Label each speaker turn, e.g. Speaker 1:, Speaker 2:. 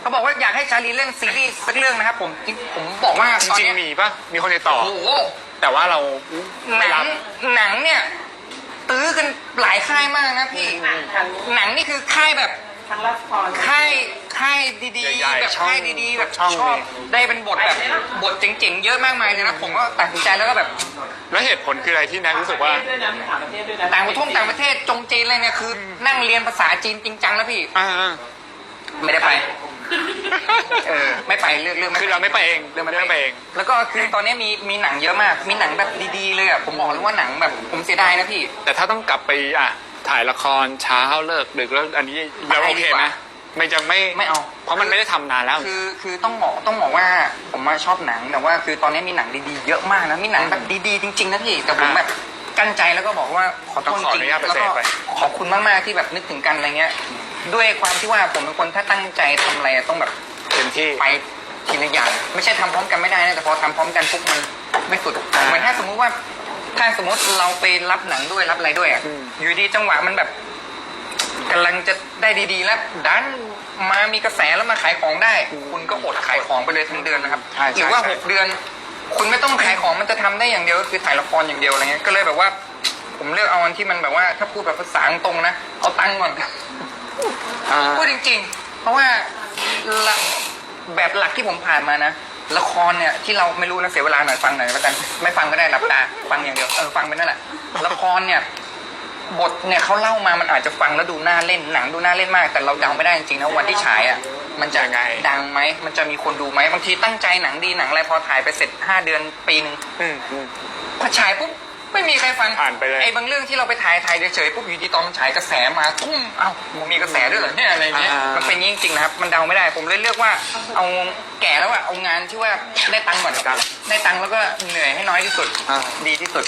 Speaker 1: เขาบอกว่าอยากให้ชาลีเล่นซีรีส์สักเรื่องนะครับผมผมบอกว่า
Speaker 2: จ
Speaker 1: ตอน
Speaker 2: ริง
Speaker 1: เนี้ย
Speaker 2: ๆมีปะมีคนติดต่อ
Speaker 1: โอ้โห
Speaker 2: แต่ว่าเรา
Speaker 1: ห
Speaker 2: ไม่
Speaker 1: นั
Speaker 2: รั
Speaker 1: ง
Speaker 2: บ
Speaker 1: หนังเนี่ย ตื้อกันหลายค่ายมากนะพี่
Speaker 3: ทั้ง
Speaker 1: หนังนี่คือค่ายแบบ
Speaker 3: ทั้งละคร
Speaker 1: ค่ายค่ายดี
Speaker 2: ใหญ่
Speaker 1: ๆ
Speaker 2: ๆ
Speaker 1: แบบ
Speaker 2: ช่อง
Speaker 1: ค่ายดีๆแบบ
Speaker 2: ช่อง
Speaker 1: ชอบ
Speaker 2: ดี
Speaker 1: ได้เป็นบทแบบบทเจ๋งๆเยอะมากมายเลยนะผมก็ตัดสินใจแล้วก็แบบ
Speaker 2: แล้วเหตุผลคืออะไรที่แนทรู้สึกว่า
Speaker 3: ด้วยนะต่างประเทศด้วยนะ
Speaker 1: ต่างประเทศต่างประเทศจงจีนอะไรเนี่ยคือ นั่งเรียนภาษาจีนจริงจังแล้วพี่
Speaker 2: อ่า
Speaker 1: ไม่ได้ไป เออไม่ไปเลือกเรื่อง
Speaker 2: คือเราไม่ไปเอง
Speaker 1: เรื่อง
Speaker 2: เรื่องไปเอง
Speaker 1: แล้วก็คือตอนนี้มีมีหนังเยอะมาก มีหนังแบบดีๆเลยอะผมบอกเลยว่าหนังแบบผมเสียดายนะพี่
Speaker 2: แต่ถ้าต้องกลับไปอะถ่ายละครเช้าเลิกดึกแล้วอันนี้เราโอเคไหมไม่จะไม่
Speaker 1: ไม่เอา
Speaker 2: เพราะมันไม่ได้ทำนานแล้ว
Speaker 1: คือคือต้องบอกต้องบอกว่าผมมาชอบหนังแต่ว่า คือตอนนี้มีหนังดีๆเยอะมากนะมีหนังแบบดีๆจริงๆนะพี่แต่ผม
Speaker 2: อ่า
Speaker 1: แบบกั้นใจแล้วก็บอกว่าขอโทษ
Speaker 2: ต้องขอ
Speaker 1: จ
Speaker 2: อ
Speaker 1: ริ
Speaker 2: นุ
Speaker 1: ง
Speaker 2: ญาต
Speaker 1: ๆแล้วก็
Speaker 2: ปฏิเสธไป
Speaker 1: ขอบคุณมากๆที่แบบนึกถึงกันอะไรเงี้ยด้วยความที่ว่าผมเป็นคนถ้าตั้งใจทำ อะไรต้องแบบ
Speaker 2: เต็มที่
Speaker 1: ไปทีละอย่าง ไม่ใช่ทำพร้อมกันไม่ได้นะแต่พอทำพร้อมกันปุ๊บมันไม่สุด
Speaker 2: อ่า
Speaker 1: เหมือนถ้าสมมุติว่า ถ้าสมมติเราไปรับหนังด้วยรับอะไรด้วยอะ
Speaker 2: อืม
Speaker 1: อยู่ดีจังหวะมันแบบกำลังจะได้ดีๆ แล้วดันมามีกระแสแล้วมาขายของได้ คุณก็อดขายของไปเลยทั้งเดือนนะครับ
Speaker 2: ใช่ใช่
Speaker 1: หรือว่า
Speaker 2: ใช่
Speaker 1: หกเดือน คุณไม่ต้องขายของมันจะทำได้อย่างเดียวก็คือถ่ายละครอย่างเดียวอะไรเงี้ยก็เลยแบบว่า ผมเลือกเอาอันที่มันแบบว่า ถ้าพูดแบบภาษาตรงๆนะเอาตังค์ก่อน
Speaker 2: อ่า
Speaker 1: พูดจริงๆ เพราะว่า ละแบบหลักที่ผมผ่านมานะ ละครเนี่ยที่เราไม่รู้นะเสียเวลาหน่อยฟังหน่อยแล้วกัน ไม่ฟังก็ได้หลับตาฟังอย่างเดียวเออฟังไปนั่นแหละละครเนี่ยบทเนี่ยเขาเล่ามามันอาจจะฟังแล้วดูน่าเล่นหนังดูน่าเล่นมาก แต่เราเดาไม่ได้จริงๆนะวันที่ฉายอะมันจะ
Speaker 2: ยังไง
Speaker 1: ดังไหมมันจะมีคนดูไหมบางทีตั้งใจหนังดีหนังอะไรพอถ่ายไปเสร็จห้าเดือนปีหนึ่ง
Speaker 2: อืมอืม
Speaker 1: พอฉายปุ๊บ ไม่มีใครฟัง
Speaker 2: ผ่านไปเลย
Speaker 1: ไอ้บางเรื่องที่เราไปถ่ายถ่ายเฉยๆปุ๊บอยู่ดีตอนมันฉายกระแสมาทุ่มเอ้ามันมีกระแสด้วยเหรอเนี่ยอะไรเงี้ย
Speaker 2: อ่ามั
Speaker 1: มันเป็นอย่างนี้จริงๆนะครับ มันเดาไม่ได้ผมเลยเลือกว่าเอาแก่แล้วอะเอางานที่ว่าได้ตังค์ก่อนได้ตังค์แล้วก็เหนื่อยให้น้อยที่สุด
Speaker 2: อ่า
Speaker 1: ดีที่สุด